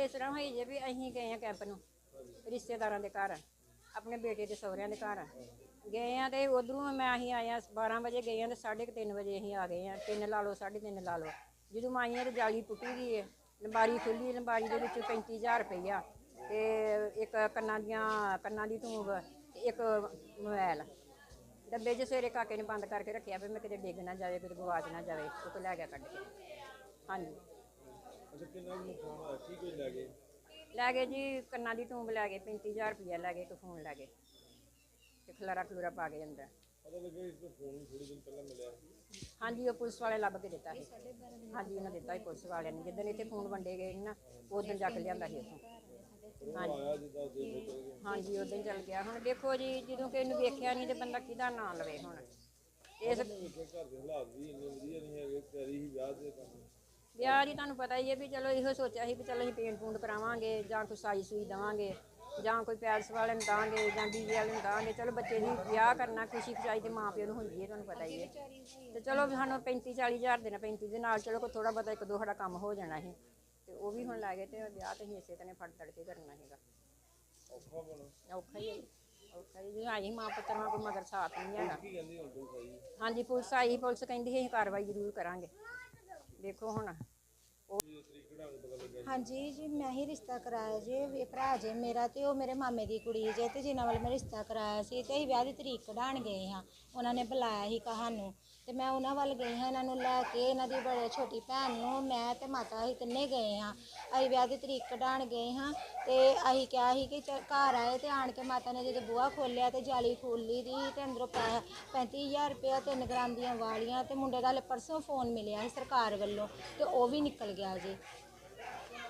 ਗੱਲ ਇਸ ਤਰ੍ਹਾਂ ਹੋਈ ਜੇ ਵੀ ਅਸੀਂ ਗਏ ਆ ਕੈਂਪ ਨੂੰ, ਰਿਸ਼ਤੇਦਾਰਾਂ ਦੇ ਘਰ, ਆਪਣੇ ਬੇਟੇ ਦੇ ਸਹੁਰਿਆਂ ਦੇ ਘਰ। ਗਏ ਆ ਤੇ ਉਧਰੋਂ ਮੈਂ ਅਸੀਂ ਆਏ 12 ਵਜੇ ਗਏ ਆ ਤੇ 3:30 ਵਜੇ ਅਸੀਂ ਆ ਗਏ ਆ। ਤਿੰਨ ਲਾ ਲਓ 3:30 ਲਾ ਲਓ। ਜਦੋਂ ਮਾਈਆਂ ਤੇ ਜਾਲੀ ਟੁੱਟੀ ਗਈ ਹੈ ਲੰਬਾਰੀ ਖੁੱਲੀ ਲੰਬਾਰੀ ਦੇ ਵਿੱਚ 35000 ਰੁਪਈਆ ਤੇ ਇੱਕ ਕੰਨਾਂ ਦੀਆਂ, ਕੰਨਾਂ ਦੀ ਟੂਬ ਤੇ ਇੱਕ ਮੋਬਾਈਲ ਡੱਬੇ 'ਚ ਸਵੇਰੇ ਕਾਕੇ ਨੇ ਬੰਦ ਕਰਕੇ ਰੱਖਿਆ ਵੀ ਮੈਂ ਕਿਤੇ ਡਿੱਗ ਨਾ ਜਾਵੇ, ਕਿਤੇ ਗਵਾਚ ਨਾ ਜਾਵੇ ਉਹ ਤੋਂ ਲੈ ਗਿਆ ਕੱਢ ਕੇ। ਹਾਂਜੀ। ਅੱਛਾ ਕਿੰਨਾ ਕੁ ਨੁਕਸਾਨ ਹੋਇਆ? ਕੀ ਕੋਈ ਲੈ ਗਏ? ਲੈ ਗਏ ਜੀ ਕੰਨਾਂ ਦੀ ਟੂਬ ਲੈ ਗਏ 35000 ਰੁਪਇਆ ਲੈ ਗਏ ਇੱਕ ਫੋਨ ਲੈ ਗਏ। ਤੇ ਖਲਾਰਾ ਖਲੂਰਾ ਪਾ ਗਏ ਅੰਦਰ। ਪਤਾ ਲੱਗਾ ਇਸ ਤੋਂ ਫੋਨ ਥੋੜੇ ਦਿਨ ਪਹਿਲਾਂ ਮਿਲਿਆ ਹਾਂਜੀ ਉਹ ਪੁਲਿਸ ਵਾਲੇ ਲੱਭ ਕੇ ਦਿੱਤਾ ਸੀ। ਹਾਂਜੀ ਉਹਨਾਂ ਦਿੱਤਾ ਸੀ ਪੁਲਿਸ ਵਾਲਿਆਂ ਨੇ। ਜਿੱਦਣ ਇੱਥੇ ਫੋਨ ਵੰਡੇ ਗਏ ਸੀ ਨਾ ਉਦੋਂ ਜਾ ਕੇ ਲਿਆਂਦਾ ਸੀ ਉੱਥੋਂ ਉਹ ਆਇਆ ਜਿੱਦਾਂ ਦੇ ਹਾਂਜੀ ਉਦੋਂ ਚੱਲ ਗਿਆ। ਹੁਣ ਦੇਖੋ ਜੀ ਜਦੋਂ ਕਿ ਇਹਨੂੰ ਵੇਖਿਆ ਨਹੀਂ ਤੇ ਬੰਦਾ ਕਿਹਦਾ ਨਾਂ ਲਵੇ ਹੁਣ? ਇਸ ਘਰ ਦੇ ਹਾਲਾਤ ਵੀ ਇੰਨੇ ਵਧੀਆ ਨਹੀਂ ਹੈਗੇ ਤਿਆਰੀ ਹੀ ਵਿਆਹ ਦੇ ਕੰਮ। ਵਿਆਹ ਦੀ ਤੁਹਾਨੂੰ ਪਤਾ ਹੀ ਹੈ ਵੀ ਚਲੋ ਇਹੋ ਸੋਚਿਆ ਸੀ ਵੀ ਚਲੋ ਅਸੀਂ ਪੇਂਟ ਪੂੰਟ ਕਰਾਵਾਂਗੇ ਜਾਂ ਕੋਈ ਸਾਈ ਸੂਈ ਦੇਵਾਂਗੇ ਜਾਂ ਕੋਈ ਪੈਲਸ ਵਾਲੇ ਨੂੰ ਦਾਂਗੇ ਜਾਂ ਡੀਜੇ ਵਾਲੇ ਨੂੰ ਦਾਂਗੇ। ਚਲੋ ਬੱਚੇ ਦੀ ਵਿਆਹ ਕਰਨਾ ਖੁਸ਼ੀ ਖੁਸ਼ਾਈ ਤੇ ਮਾਂ ਪਿਓ ਨੂੰ ਹੁੰਦੀ ਹੈ ਤੁਹਾਨੂੰ ਪਤਾ ਹੀ ਹੈ। ਤੇ ਚਲੋ ਵੀ ਸਾਨੂੰ 35 40 ਹਜ਼ਾਰ ਦੇਣਾ 35 ਦੇ ਨਾਲ ਚਲੋ ਕੋਈ ਥੋੜਾ ਬਹੁਤਾ ਇੱਕ ਦੋ ਸਾਡਾ ਕੰਮ ਹੋ ਜਾਣਾ ਸੀ। ਤੇ ਉਹ ਵੀ ਹੁਣ ਲੈ ਗਏ ਤੇ ਵਿਆਹ ਤੇ ਅਸੀਂ ਇਸੇ ਤਰ੍ਹਾਂ ਫੜ ਤੜ ਕੇ ਕਰਨਾ ਹੈਗਾ ਔਖਾ ਬਣਾ ਔਖਾ ਹੀ ਹੈ ਜੀ, ਔਖਾ ਹੀ ਆਈ ਮਾਂ ਪੁੱਤਰ ਕੋਈ ਮਗਰ ਸਾਥ ਨਹੀਂ ਹੈਗਾ। ਹਾਂਜੀ ਪੁਲਿਸ ਆਈ ਪੁਲਿਸ ਕਹਿੰਦੀ ਅਸੀਂ ਕਾਰਵਾਈ ਜ਼ਰੂਰ ਕਰਾਂਗੇ। ਦੇਖੋ ਹੁਣ। ਹਾਂਜੀ ਜੀ, ਮੈਂ ਹੀ ਰਿਸ਼ਤਾ ਕਰਾਇਆ ਜੇ ਵੀ ਭਰਾ ਜੇ ਮੇਰਾ ਤੇ ਉਹ ਮੇਰੇ ਮਾਮੇ ਦੀ ਕੁੜੀ ਜੇ ਤੇ ਜਿਨ੍ਹਾਂ ਵੱਲ ਮੈਂ ਰਿਸ਼ਤਾ ਕਰਾਇਆ ਸੀ ਤੇ ਅਸੀਂ ਵਿਆਹ ਦੀ ਤਰੀਕ ਕਢਾਣ ਗਏ ਹਾਂ। ਉਹਨਾਂ ਨੇ ਬੁਲਾਇਆ ਸੀ ਕਹਾਨੂੰ। ਤੇ ਮੈਂ ਉਹਨਾਂ ਵੱਲ ਗਈ ਹਾਂ, ਇਹਨਾਂ ਨੂੰ ਲੈ ਕੇ ਇਹਨਾਂ ਦੀ ਬੜੇ ਛੋਟੀ ਭੈਣ ਨੂੰ, ਮੈਂ ਤੇ ਮਾਤਾ ਅਸੀਂ ਤਿੰਨੇ ਗਏ ਹਾਂ। ਅਸੀਂ ਵਿਆਹ ਦੀ ਤਰੀਕ ਕਢਾਣ ਗਏ ਹਾਂ ਤੇ ਅਸੀਂ ਕਿਹਾ ਸੀ ਕਿ ਚੱਲ ਘਰ ਆਏ ਤੇ ਆਣ ਕੇ ਮਾਤਾ ਨੇ ਜਦੋਂ ਬੂਹਾ ਖੋਲਿਆ ਤੇ ਜਾਲੀ ਖੋਲ੍ਹੀ ਦੀ ਤੇ ਅੰਦਰੋਂ ਪੈ 35000 ਰੁਪਇਆ ਤਿੰਨ ਗ੍ਰਾਮ ਦੀਆਂ ਵਾਲੀਆਂ ਤੇ ਮੁੰਡੇ ਦਾ ਹਲੇ ਪਰਸੋਂ ਫੋਨ ਮਿਲਿਆ ਸੀ ਸਰਕਾਰ ਵੱਲੋਂ ਤੇ ਉਹ ਵੀ ਨਿਕਲ ਗਿਆ ਜੀ ਹਾਲਾਤ ਇੰਨੇ ਘਰ ਦੇ ਵਧੀਆ ਵੀ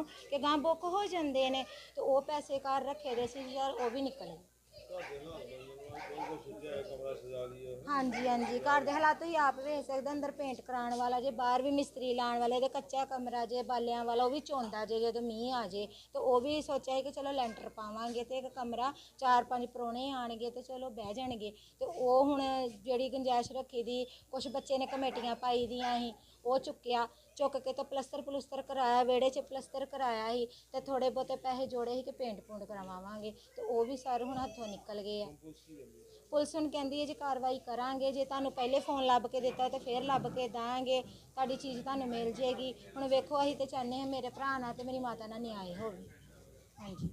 ਕਿ ਗਾਂ ਬੁੱਕ ਹੋ ਜਾਂਦੇ ਨੇ ਤੇ ਉਹ ਪੈਸੇ ਘਰ ਰੱਖੇ ਦੇ ਸੀ ਯਾਰ ਉਹ ਵੀ ਨਿਕਲੇ। ਤੁਹਾਡੇ ਹਾਂਜੀ ਹਾਂਜੀ। ਘਰ ਦੇ ਹਾਲਾਤ ਹੀ ਆਪ ਵੇਖ ਸਕਦੇ ਅੰਦਰ ਪੇਂਟ ਕਰਾਉਣ ਵਾਲਾ ਜੇ, ਬਾਹਰ ਵੀ ਮਿਸਤਰੀ ਲਾਉਣ ਵਾਲੇ ਤੇ ਕੱਚਾ ਕਮਰਾ ਜੇ, ਬਾਲਿਆਂ ਵਾਲਾ, ਉਹ ਵੀ ਚੋਂਦਾ ਜੇ, ਜਦੋਂ ਮੀਂਹ ਆ ਜੇ, ਤੇ ਉਹ ਵੀ ਸੋਚਿਆ ਸੀ ਕਿ ਚਲੋ ਲੈਂਟਰ ਪਾਵਾਂਗੇ ਤੇ ਇੱਕ ਕਮਰਾ, ਚਾਰ ਪੰਜ ਪਰੋਣੇ ਆਣਗੇ ਤੇ ਚਲੋ ਬਹਿ ਜਾਣਗੇ। ਤੇ ਉਹ ਹੁਣ ਜਿਹੜੀ ਗੁੰਜਾਇਸ਼ ਰੱਖੀ ਦੀ ਕੁਝ ਬੱਚੇ ਨੇ ਕਮੇਟੀਆਂ ਪਾਈ ਦੀਆਂ ਸੀ ਉਹ ਚੁੱਕਿਆ। ਚੁੱਕ ਕੇ ਤਾਂ ਪਲਸਤਰ ਪਲੁਸਤਰ ਕਰਾਇਆ, ਵਿਹੜੇ 'ਚ ਪਲਸਤਰ ਕਰਾਇਆ ਸੀ ਤੇ ਥੋੜੇ ਬਹੁਤੇ ਪੈਸੇ ਜੋੜੇ ਸੀ ਕਿ ਪੇਂਟ ਪੂੰਟ ਕਰਵਾਵਾਂਗੇ। ਤੇ ਉਹ ਵੀ ਸਰ ਹੁਣ ਹੱਥੋਂ ਨਿਕਲ ਗਏ ਆ। ਪੁਲਿਸ ਹੁਣ ਕਹਿੰਦੀ ਹੈ ਜੇ ਕਾਰਵਾਈ ਕਰਾਂਗੇ। ਜੇ ਤੁਹਾਨੂੰ ਪਹਿਲੇ ਫੋਨ ਲੱਭ ਕੇ ਦਿੱਤਾ ਤੇ ਫਿਰ ਲੱਭ ਕੇ ਦਾਂਗੇ। ਤੁਹਾਡੀ ਚੀਜ਼ ਤੁਹਾਨੂੰ ਮਿਲ ਜੇਗੀ। ਹੁਣ ਵੇਖੋ, ਅਸੀਂ ਤੇ ਚਾਹੁੰਦੇ ਹਾਂ ਮੇਰੇ ਭਰਾ ਨਾਲ ਤੇ ਮੇਰੀ ਮਾਤਾ ਨਾਲ ਨਿਆਂ ਹੋਵੇ। ਹਾਂਜੀ।